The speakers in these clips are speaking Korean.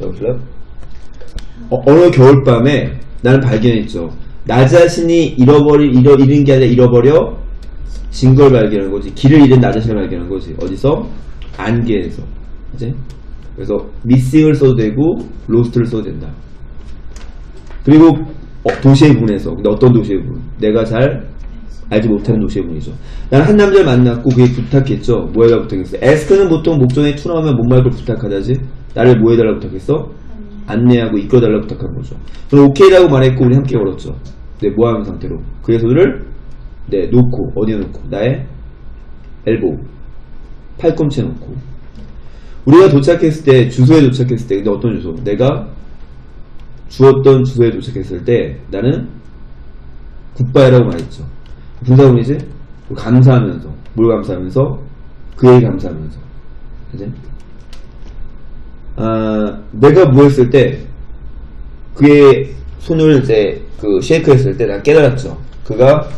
여보세요? 어, 어느 겨울밤에 나는 발견했죠. 나 자신이 잃어버리, 잃어, 잃은 게 아니라 잃어버려 진 걸 발견한 거지. 길을 잃은 나 자신을 발견한 거지. 어디서? 안개에서. 이제? 그래서 missing을 써도 되고, lost를 써도 된다. 그리고 어, 도시의 분에서. 근데 어떤 도시의 분? 내가 잘 알지 못하는 도시의 분이죠. 나는 한 남자를 만났고 그게 부탁했죠. 뭐 해달라고 부탁했어? 에스크는 보통 목전에 투 나오면 뭔 말고 부탁하다지? 나를 뭐 해달라고 부탁했어? 안내하고 이끌어달라고 부탁한 거죠. 저는 오케이라고 말했고 우리 함께 걸었죠. 네, 뭐 하는 상태로. 그의 손을 네, 놓고 어디에 놓고 나의 엘보 팔꿈치에 놓고 우리가 도착했을 때 주소에 도착했을 때 근데 어떤 주소? 내가 주었던 주소에 도착했을 때 나는 굿바이라고 말했죠. 분사문이지? 감사하면서 뭘 감사하면서 그에게 감사하면서 그지? 아, 내가 뭐 했을 때 그의 손을 이제 그 쉐이크 했을 때 난 깨달았죠. 그가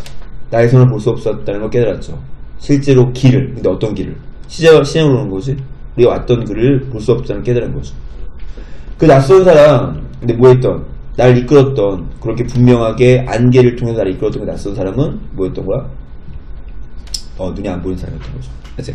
나의 손을 볼 수 없었다는 걸 깨달았죠. 실제로 길을, 근데 어떤 길을? 시작, 시행으로 오는 거지. 우리가 왔던 길을 볼수 없다는 걸 깨달은 거죠. 그 낯선 사람, 근데 뭐 했던? 날 이끌었던, 그렇게 분명하게 안개를 통해서 나를 이끌었던 그 낯선 사람은 뭐 했던 거야? 어, 눈이 안 보이는 사람이었던 거죠. 그치?